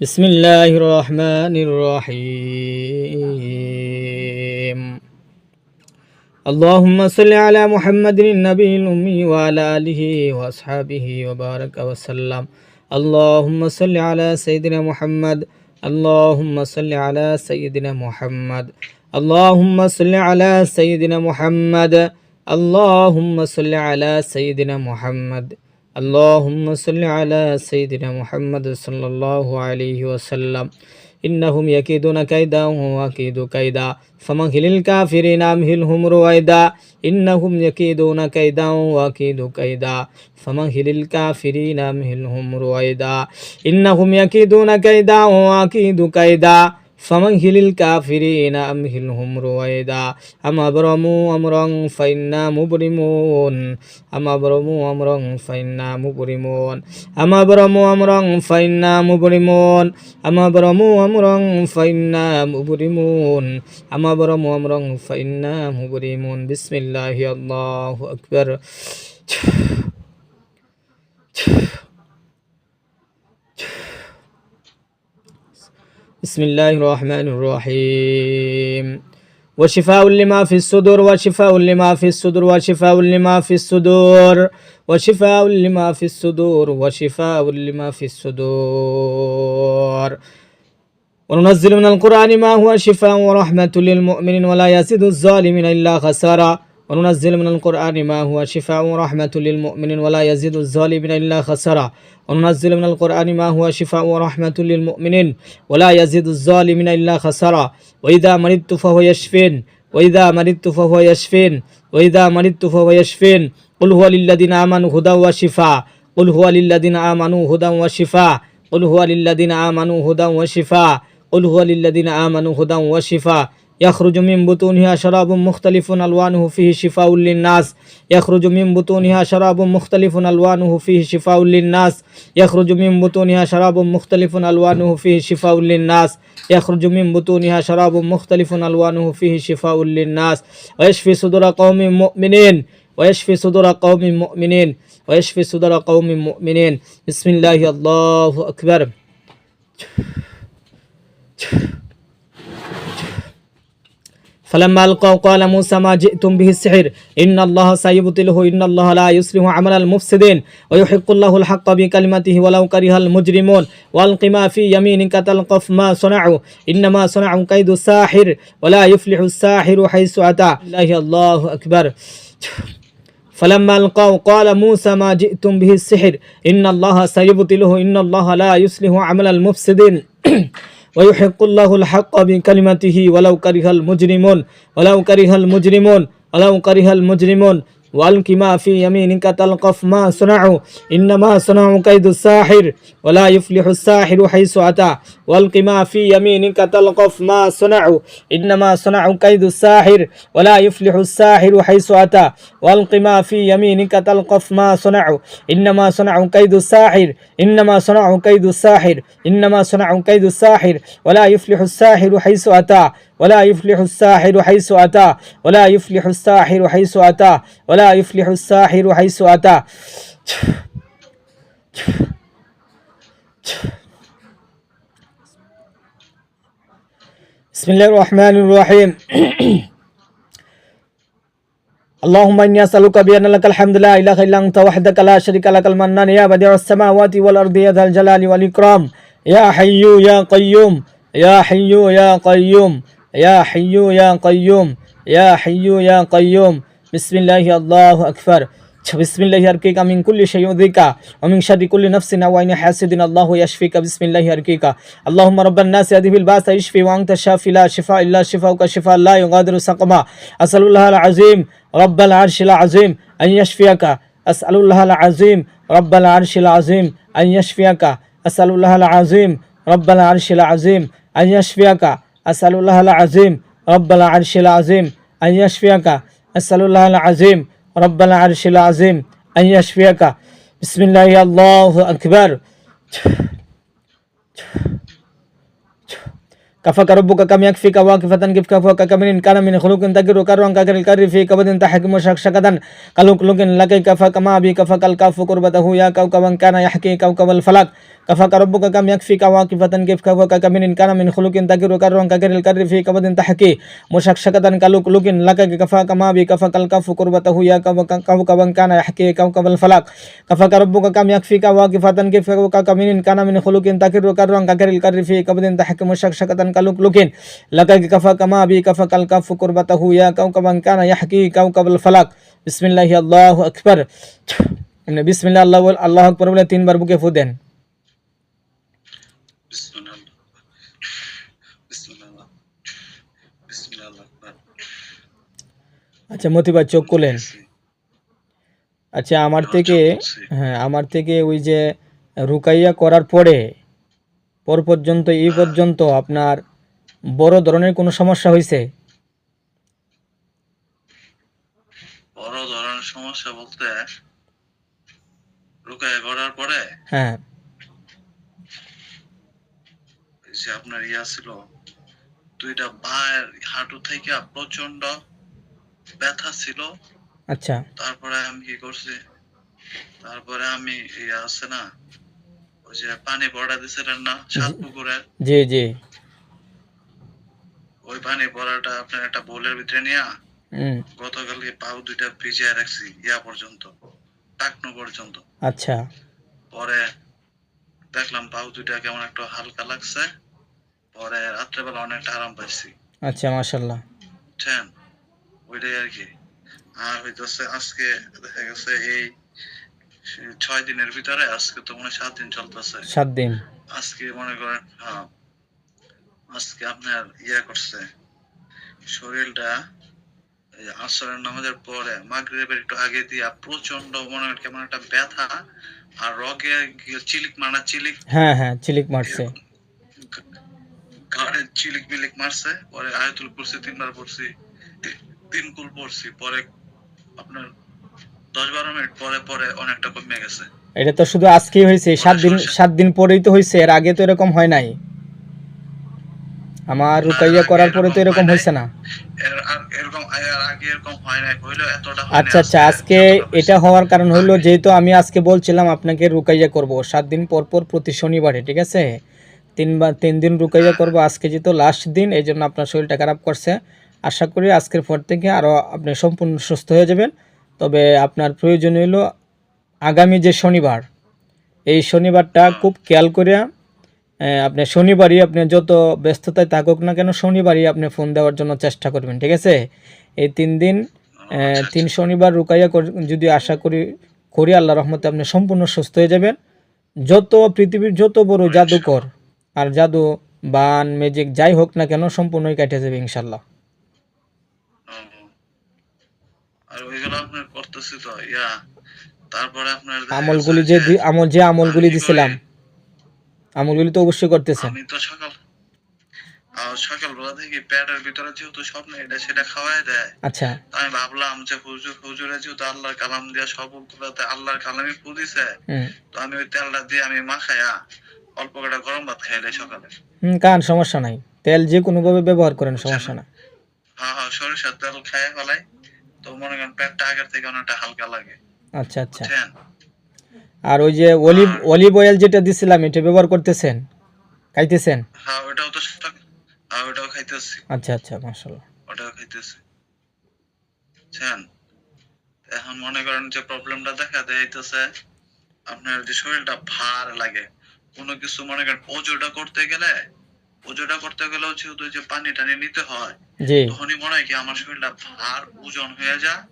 بسم الله الرحمن الرحيم. اللهم صل على محمد النبي الأمي وعلى آله وأصحابه وبارك وسلم. اللهم صل على سيدنا محمد. اللهم صل على سيدنا محمد. اللهم صل على سيدنا محمد. اللهم صل على سيدنا محمد. اللهم صل على سيدنا محمد صلى الله عليه وسلم. إنهم يكيدون كيدا وأكيد كيدا. فمهل الكافرين أمهلهم رويدا. إنهم يكيدون كيدا وأكيد كيدا. فمهل الكافرين أمهلهم رويدا. إنهم يكيدون كيدا وأكيد كيدا. فمهل الكافرين أمهلهم رويدا أما برموا أمرا فإنا مبرمون أما برموا أمرا فإنا مبرمون أما برموا أمرا فإنا مبرمون أما برموا أمرا فإنا مبرمون أما برموا أمرا فإنا مبرمون بسم الله الله أكبر بسم الله الرحمن الرحيم. وشفاء لما في الصدور وشفاء لما في الصدور وشفاء لما في الصدور وشفاء لما في الصدور وشفاء لما في الصدور. وننزل من القرآن ما هو شفاء ورحمة للمؤمنين ولا يزيد الظالمين إلا خسارا অনুনাজ্জিল মিনাল কোরআন মা হুয়া শিফা ও রহমাতুলিল মুমিনিন ওয়ালা ইয়াজিদু যালিমিনা ইল্লা খাসারা অনুনাজ্জিল মিনাল কোরআন মা হুয়া শিফা ও রহমাতুলিল মুমিনিন ওয়ালা ইয়াজিদু যালিমিনা ইল্লা খাসারা ওয়াইদা মারিতু ফাহুয়া ইয়াশফিন ওয়াইদা মারিতু ফাহুয়া ইয়াশফিন ওয়াইদা মারিতু ফাহুয়া ইয়াশফিন কুল হুয়া লিল্লাযিনা আমানু হুদা ওয়া শিফা কুল হুয়া লিল্লাযিনা আমানু হুদা ওয়া শিফা কুল হুয়া লিল্লাযিনা আমানু হুদা ওয়া শিফা কুল হুয়া লিল্লাযিনা আমানু হুদা ওয়া শিফা يخرج من بطونها شراب مختلف ألوانه فيه شفاء للناس. يخرج من بطونها شراب مختلف ألوانه فيه شفاء للناس. يخرج من بطونها شراب مختلف ألوانه فيه شفاء للناس. يخرج من بطونها شراب مختلف ألوانه فيه شفاء للناس. ويشفي صدور قوم مؤمنين. ويشفي صدور قوم مؤمنين. ويشفي صدور قوم مؤمنين. بسم الله الله أكبر. فلما ألقوا قال موسى ما جئتم به السحر. إن الله سيبطله إن الله لا يصلح عمل المفسدين. ويحق الله الحق بكلمته ولو كره المجرمون. وألق ما في يمينك تلقف ما صنعوا. إنما صنعوا كيد الساحر ولا يفلح الساحر حيث أتى. الله الله أكبر. فلما ألقوا قال موسى ما جئتم به السحر. إن الله سيبطله إن الله لا يصلح عمل المفسدين. ওয়াইহেকুল্লাহুল হাক্ক বি কালিমাতিহি ওয়ালাউ কারিহাল মুজরিমুন ওয়ালাউ কারিহাল মুজরিমুন ওয়ালাউ কারিহাল মুজরিমুন والق ما في يمينك تلقف ما صنعوا إنما صنعوا كيد الساحر ولا يفلح الساحر حيث أتى. والق ما في يمينك تلقف ما صنعوا إنما صنعوا كيد الساحر ولا يفلح الساحر حيث أتى. والق ما في يمينك تلقف ما صنعوا إنما صنعوا كيد الساحر إنما صنعوا كيد الساحر إنما صنعوا كيد الساحر ولا يفلح الساحر حيث أتى. ولا يفلح الساحر حيث أتى ولا يفلح الساحر حيث أتى ولا يفلح الساحر حيث أتى. بسم الله الرحمن الرحيم. اللهم إني أسألك بأن لك الحمد لا إله إلا أنت وحدك لا شريك لك المنان يا بديع السماوات والأرض يا ذا الجلال والإكرام. يا حي يا قيوم يا حي يا قيوم. يا حي يا قيوم يا حي يا قيوم. بسم الله الله أكبر. بسم الله يرقيك من كل شيء يؤذيك ومن شر كل نفس أو عين حاسد الله يشفيك بسم الله يرقيك اللهم رب الناس يذهب الباس يشفي وأنت الشافي لا شفاء إلا شفاؤك شفاء لا يغادر سقما. أسأل الله العظيم رب العرش العظيم أن يشفيك. أسأل الله العظيم رب العرش العظيم أن يشفيك. أسأل الله العظيم رب العرش العظيم أن يشفيك. أسأل الله العظيم رب العرش العظيم أن يشفيك. أسأل الله العظيم رب العرش العظيم أن يشفيك. بسم الله الله أكبر. كفاك ربك كم يكفيك واقفة كيف كفاك كمن كان من خلق تكر كرون ككر الكر في كبد تحكم شكشكة كلوك لوك لك كفاك ما بي كفاك الكاف قربته يا كوكبا كان يحكي كوكب الفلك. كفاك ربك كم يكفيك واقفة كيف كفاك من إن كان من خلق تكر كر ككر الكر في كبد تحكي مشكشكة كلوك لوك لك كفاك ما بي كفاك الكف قربته يا كوكب كان يحكي كوكب الفلك كفاك ربك كم يكفيك واقفة كيف كفاك من إن كان من خلق تكر كر ككر الكر في كبد تحكي مشكشكة كلوك لوك لك كفاك ما بي كفاك الكف قربته يا كوكب كان يحكي كوكب الفلك بسم الله الله أكبر এমনি বিসমিল্লাহ আল্লাহ বল- আল্লাহ আকবর বলে তিনবার বুকে ফু দেন আচ্ছা মতিবার চোখ খুলেন। আচ্ছা আমার থেকে হ্যাঁ আমার থেকে ওই যে রুকাইয়া করার পরে পর পর্যন্ত এই পর্যন্ত আপনার বড় ধরনের কোনো সমস্যা হয়েছে? বড় ধরনের সমস্যা বলতে রুকায় করার পরে? হ্যাঁ এই যে আপনার ইয়া ছিল দুইটা পায়ের হাঁটু থেকে প্রচণ্ড ব্যথা ছিল। আচ্ছা। তারপরে আমি কি করছি তারপরে আমি ইয়া আছে না ওই যে পানি পড়া দিছিলেন না সাত পুকুরের জি জি। ওই পানি পড়াটা আপনার একটা বোলের ভিতরে নিয়ে গতকালকে পাও দুইটা ভিজিয়ে রাখছি ইয়া পর্যন্ত টাকনো পর্যন্ত। আচ্ছা। পরে দেখলাম পাও দুইটা কেমন একটু হালকা লাগছে। পরে রাত্রেবেলা অনেকটা আরাম পাইছি। আচ্ছা মাশাল্লাহ বুঝছেন ওইটাই আর কি। আর হইতেছে আজকে দেখা গেছে এই ছয় দিনের ভিতরে আজকে তো মনে সাত দিন চলতেছে। সাত দিন। আজকে মনে করেন হ্যাঁ আজকে আপনার ইয়া করছে শরীরটা এই আসরের নামাজের পরে মাগরিবের একটু আগে দিয়া প্রচণ্ড মনে হয় কেমন একটা ব্যথা আর রগে চিলিক মারা চিলিক হ্যাঁ হ্যাঁ চিলিক মারছে। চিলিক মিলিক মারছে পরে আয়াতুল কুরসি তিনবার পড়ছি তিন কুল পড়ছি পরে আপনার দশ বারো মিনিট পরে পরে অনেকটা কমে গেছে। এটা তো শুধু আজকেই হয়েছে সাত দিন সাত দিন পরেই তো হয়েছে এর আগে তো এরকম হয় নাই। আমার রুকাইয়া করার পরে তো এরকম হয়েছে না। আচ্ছা আচ্ছা আজকে। এটা হওয়ার কারণ হলো যেহেতু আমি আজকে বলছিলাম আপনাকে রুকাইয়া করব সাত দিন পর পর প্রতি শনিবারে ঠিক আছে? তিনবার তিন দিন রুকাইয়া করব। আজকে যেহেতু লাস্ট দিন, এই জন্য আপনার শরীরটা খারাপ করছে। আশা করি আজকের পর থেকে আরও আপনি সম্পূর্ণ সুস্থ হয়ে যাবেন। তবে আপনার প্রয়োজন হলো আগামী যে শনিবার, এই শনিবারটা খুব খেয়াল করে আপনি শনিবারই আপনি যত ব্যস্ততায় থাকুক না কেন, শনিবারই আপনি ফোন দেওয়ার জন্য চেষ্টা করবেন, ঠিক আছে? এই তিন দিন তিন শনিবার রুকাইয়া যদি আশা করি করি আল্লাহ রহমতে আপনি সম্পূর্ণ সুস্থ হয়ে যাবেন। যত পৃথিবীর যত বড় জাদুকর আর জাদু বান ম্যাজিক যাই হোক না কেন সম্পূর্ণই কেটে যাবে ইনশাল্লাহ। করতেছি আমলগুলি যে আমল যে আমলগুলি দিছিলাম আমলগুলি তো অবশ্যই করতেছেন। আমি তো সকাল সকালবেলা থেকে পেটের ভিতরে যেহেতু স্বপ্ন এটা সেটা খাওয়াই দেয়। আচ্ছা। আমি ভাবলাম যে হুজুর হুজুরে যেহেতু আল্লাহর কালাম দিয়ে সবগুলোতে আল্লাহর কালামই ফু দিছে তো আমি ওই তেলটা দিয়ে আমি মাখায়া অল্প কটা গরম ভাত খাইলে হুম কান সমস্যা নাই। তেল যে কোনোভাবে ব্যবহার করেন সমস্যা না? হ্যাঁ হ্যাঁ সরিষার তেল খাইয়ে ফেলাই। তো মনে করেন পেটটা আগের থেকে অনেকটা হালকা লাগে। আচ্ছা আচ্ছা। আর ওই যে অলিভ অলিভ অয়েল যেটা দিছিলাম এটা ব্যবহার করতেছেন? খাইতেছেন? হ্যাঁ ওটাও তো হ্যাঁ ওটাও খাইতেছি। আচ্ছা আচ্ছা মাশাল্লাহ ওটাও খাইতেছি। বুঝছেন? এখন মনে করেন যে প্রবলেমটা দেখা যাইতেছে আপনার যে শরীরটা ভার লাগে। কোনো কিছু মনে করেন ওজোটা করতে গেলে ওজোটা করতে গেলেও যেহেতু ওই যে পানি টানি নিতে হয় তখনই মনে হয় কি আমার শরীরটা ভার ওজন হয়ে যায়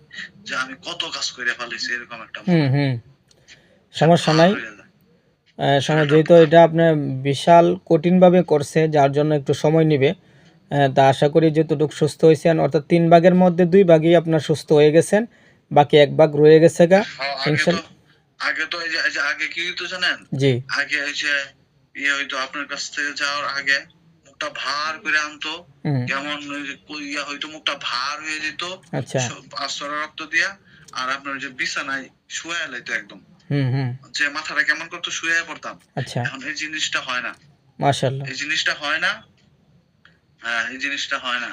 যে আমি কত কাজ করে ফেলেছি এরকম একটা হুম হুম। সমস্যা নাই। সময় যেহেতু এটা আপনার বিশাল কঠিনভাবে করছে যার জন্য একটু সময় নেবে তা আশা করি যতটুকু সুস্থ হয়েছেন অর্থাৎ তিন ভাগের মধ্যে দুই ভাগই আপনার সুস্থ হয়ে গেছেন বাকি এক ভাগ রয়ে গেছে গা হ্যাঁ, আগে তো এই যে আগে কি হইতো জানেন? জি। আগে এই যে ইয়ে হইতো আপনার কাছ থেকে যাওয়ার আগে মুখটা ভার করে আনতো। হুম। কেমন ওই যে কই ইয়া হয়তো মুখটা ভার হয়ে যেত। আচ্ছা। আস্তর রক্ত দিয়া আর আপনার যে বিছানায় শুয়ে লাইতো একদম। যে মাথাটা কেমন করতো শুয়ে পড়তাম। আচ্ছা। এখন এই জিনিসটা হয় না। মাশাল্লাহ এই জিনিসটা হয় না। হ্যাঁ এই জিনিসটা হয় না।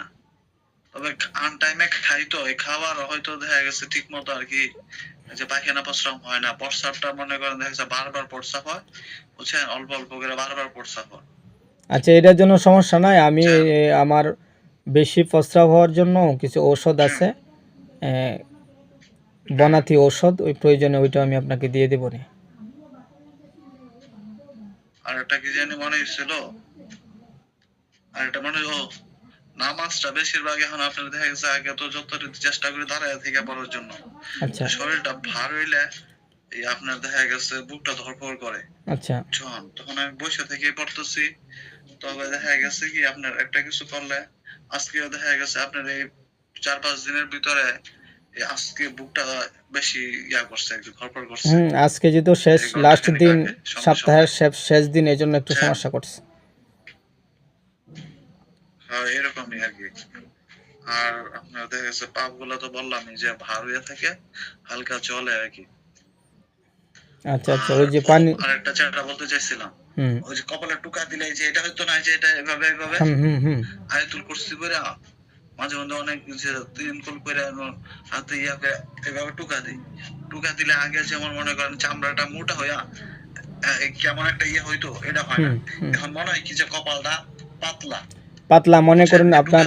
তবে আন টাইমে খাই তো খাবার হয়তো দেখা গেছে ঠিক মতো আর কি যে পায়খানা প্রস্রাব হয় না। প্রস্রাবটা মনে করেন দেখা গেছে বারবার প্রস্রাব হয় বুঝছেন? অল্প অল্প করে বারবার প্রস্রাব হয়। আচ্ছা এটার জন্য সমস্যা নাই। আমি আচ্ছা। আমার বেশি প্রস্রাব হওয়ার জন্য কিছু ঔষধ আছে। এ, বনাথি ঔষধ ওই প্রয়োজনে ওইটা আমি আপনাকে দিয়ে দেবো নি। আর একটা কি জানি মনে হচ্ছিল? আর একটা মনে ও নামাজটা বেশিরভাগ এখন আপনার দেখা গেছে আগে তো যত চেষ্টা করি দাঁড়ায় থেকে পড়ার জন্য। আচ্ছা। শরীরটা ভার হইলে এই আপনার দেখা গেছে বুকটা ধরপড় করে। আচ্ছা। যখন তখন আমি বসে থেকে পড়তেছি। তবে দেখা গেছে কি আপনার একটা কিছু করলে আজকেও দেখা গেছে আপনার এই চার পাঁচ দিনের ভিতরে আজকে বুকটা বেশি ইয়া করছে একটু ধরপড় করছে। আজকে যেহেতু শেষ লাস্ট দিন সপ্তাহের শেষ দিন এই জন্য একটু হ্যাঁ। সমস্যা করছে। এরকমই আর কি। আর আপনার দেখা গেছে পাপগুলো তো বললামই যে ভার হয়ে থাকে হালকা চলে আর কি। আচ্ছা আচ্ছা ওই যে পানি আর একটা চারটা বলতে চাইছিলাম ওই যে কপালে টুকা দিলে যে এটা হয়তো না যে এটা এভাবে এভাবে। আয়াতুল কুরসি করে মাঝে মধ্যে অনেক যে তিন কুল করে হাতে ইয়াকে এভাবে টুকা দিই। টুকা দিলে আগে যেমন মনে করেন চামড়াটা মোটা হইয়া কেমন একটা ইয়ে হইতো এটা হয় না। এখন মনে হয় কি যে কপালটা পাতলা। পাতলা মনে করেন আপনার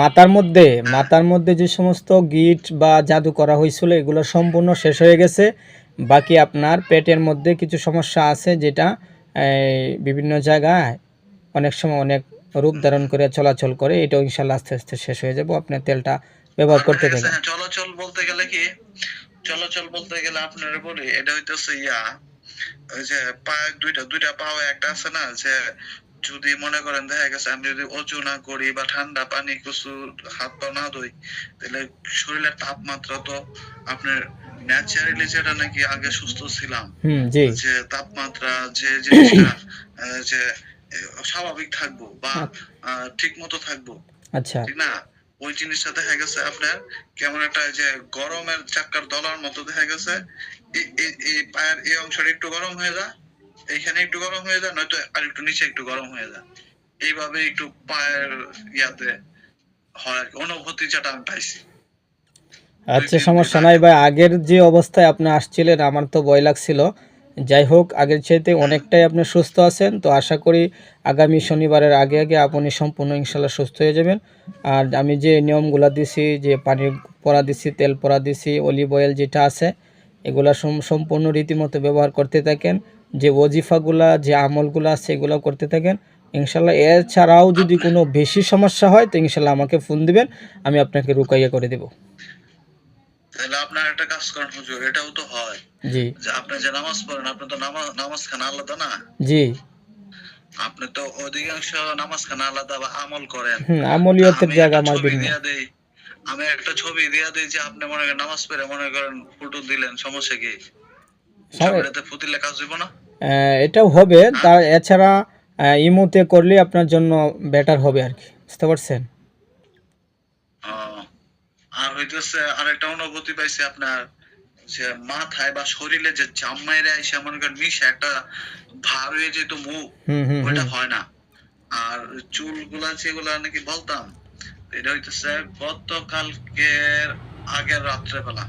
মাথার মধ্যে মাথার মধ্যে যে সমস্ত গিট বা জাদু করা হয়েছিল এগুলো সম্পূর্ণ শেষ হয়ে গেছে। বাকি আপনার পেটের মধ্যে কিছু সমস্যা আছে যেটা বিভিন্ন জায়গায় অনেক সময় অনেক রূপ ধারণ করে চলাচল করে এটাও ইনশাল্লাহ আস্তে আস্তে শেষ হয়ে যাব। আপনি তেলটা ব্যবহার করতে দেখা গেছে, থাকেন। হ্যাঁ, চলাচল বলতে গেলে কি? চলাচল বলতে গেলে আপনারা বলি এটা হইতেছে ইয়া ওই যে পা দুইটা দুইটা পাও একটা আছে না যে যদি মনে করেন দেখা গেছে আমি যদি অজু না করি বা ঠান্ডা পানি কিছু হাত পা না ধুই তাহলে শরীরের তাপমাত্রা তো আপনার ন্যাচারালি যেটা নাকি আগে সুস্থ ছিলাম। যে তাপমাত্রা যে জিনিসটা যে স্বাভাবিক থাকব বা ঠিক মতো থাকব। আচ্ছা। ঠিক না? ওই জিনিসটা দেখা গেছে আপনার কেমন একটা যে গরমের চাক্কার দলার মতো দেখা গেছে এই পায়ের এই অংশটা একটু গরম হয়ে যায় এইখানে একটু গরম হয়ে যায় নয়তো আর একটু নিচে একটু গরম হয়ে যায়। এইভাবে একটু পায়ের ইয়াতে হয় অনুভূতি যেটা আমি পাইছি। আচ্ছা সমস্যা নাই ভাই আগের যে অবস্থায় আপনি আসছিলেন আমার তো ভয় লাগছিল। যাই হোক আগের চাইতে অনেকটাই আপনি সুস্থ আছেন তো আশা করি আগামী শনিবারের আগে আগে আপনি সম্পূর্ণ ইনশাল্লাহ সুস্থ হয়ে যাবেন। আর আমি যে নিয়মগুলো দিছি যে পানি পরা দিছি তেল পরা দিছি অলিভ অয়েল যেটা আছে এগুলা সম্পূর্ণ রীতিমতো ব্যবহার করতে থাকেন। যে ওজিফাগুলা যে আমলগুলো আছে এগুলো করতে থাকেন। ইনশাল্লাহ এছাড়াও যদি কোনো বেশি সমস্যা হয় তো ইনশাল্লাহ আমাকে ফোন দিবেন আমি আপনাকে রুকাইয়া করে দেব। তাহলে আপনার একটা কাজ করেন হুজুর এটাও তো হয়। জি। যে আপনি যে নামাজ পড়েন আপনি তো নামাজ নামাজ খানা আলাদা না? জি। আপনি তো অধিকাংশ নামাজ খানা আলাদা বা আমল করেন। হুম আমলিয়তের আমি জায়গা আমার ভিন্ন আমি একটা ছবি দিয়া দেই যে আপনি মনে করেন নামাজ পড়ে মনে করেন ফটো দিলেন সমস্যা কি? এটাও হবে। তার এছাড়া ইমোতে করলে আপনার জন্য বেটার হবে আর কি। বুঝতে পারছেন? আর হইতেছে আরেকটা অনুভূতি পাইছি আপনার যে মাথায় বা শরীরে যে জাম্মাইরে আইসা মনে করেন মিশে একটা ভার হয়ে যেত মুখ হয় না। আর চুলগুলা যেগুলা নাকি বলতাম এটা হইতেছে গতকালকের আগের রাত্রে বেলা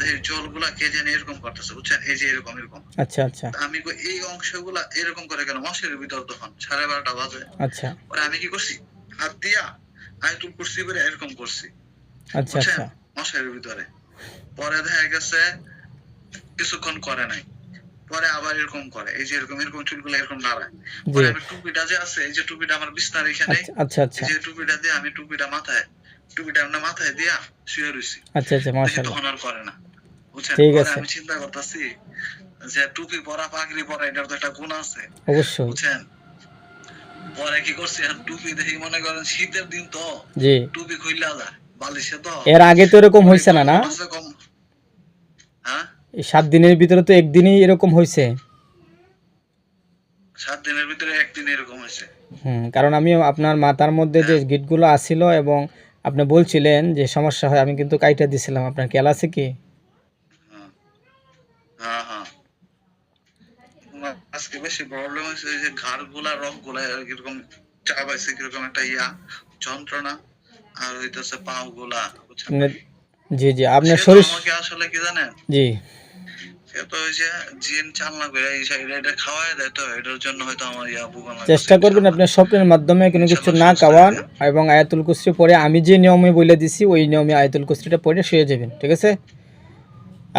এই চুলগুলা কে জানি এরকম করতেছে বুঝছেন? এই যে এরকম এরকম। আচ্ছা আচ্ছা। আমি এই অংশগুলা এরকম করে মশের ভিতর তখন সাড়ে বারোটা বাজে। আচ্ছা। পরে আমি কি করছি? হাত দিয়া আয়তুল কুরসি করে এরকম করছি। আচ্ছা আচ্ছা। ভিতরে। পরে দেখা গেছে কিছুক্ষণ করে নাই। পরে আবার এরকম করে। এই যে এরকম এরকম চুলগুলো এরকম নাড়ায়। জি। পরে আমি টুপিটা যে আছে এই যে টুপিটা আমার বিছনার এখানে আচ্ছা আচ্ছা আচ্ছা। এই যে টুপিটা দিয়ে আমি টুপিটা মাথায় টুপিটা আমরা মাথায় দিয়া শুয়ে রইছি। আচ্ছা আচ্ছা মাশাআল্লাহ। তখন আর করে না। বুঝছেন? ঠিক আছে। আমি চিন্তা করতেছি যে টুপি পরা পাগড়ি পরা এটার তো একটা গুণ আছে। অবশ্যই। বুঝছেন? পরে কি করছি? টুপি দেখি মনে করেন শীতের দিন তো। জি। টুপি খুইলা যায় বালিশে তো। এর আগে তো এরকম হয়েছে না না? হ্যাঁ? এই সাত দিনের ভিতরে তো একদিনই এরকম হয়েছে সাত দিনের ভিতরে একদিন এরকম হয়েছে হুম কারণ আমি আপনার মাথার মধ্যে যে গিটগুলো আসছিল এবং আপনি বলছিলেন যে সমস্যা হয় আমি কিন্তু কাইটা দিছিলাম। আপনার খেয়াল আছে কি? হ্যাঁ হ্যাঁ হ্যাঁ। আজকে বেশি প্রবলেম হয়েছে যে ঘাড়গুলা রকগুলা এরকম কীরকম একটা ইয়া যন্ত্রণা। আর হইতেছে গুলা জি জি আপনার শরীর আসলে কি জানেন? জি। তো ওই যে জিন চালনা করে এই সাইডে এটা খাওয়াই দেয় তো এটার জন্য হয়তো আমার ইয়া বুকান চেষ্টা করবেন আপনার স্বপ্নের মাধ্যমে কোনো কিছু না খাওয়ান এবং আয়াতুল কুসরি পরে আমি যে নিয়মে বলে দিছি ওই নিয়মে আয়াতুল কুসরিটা পরে শুয়ে যাবেন ঠিক আছে?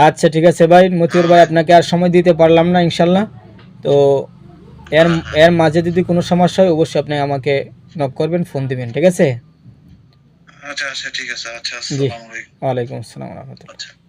আচ্ছা ঠিক আছে ভাই মতিউর ভাই আপনাকে আর সময় দিতে পারলাম না ইনশাল্লাহ। তো এর এর মাঝে যদি কোনো সমস্যা হয় অবশ্যই আপনি আমাকে নক করবেন ফোন দিবেন ঠিক আছে? আচ্ছা আচ্ছা ঠিক আছে আচ্ছা। আসসালামু আলাইকুম। ওয়ালাইকুম আসসালাম রহমতুল্লাহ। আচ্ছা।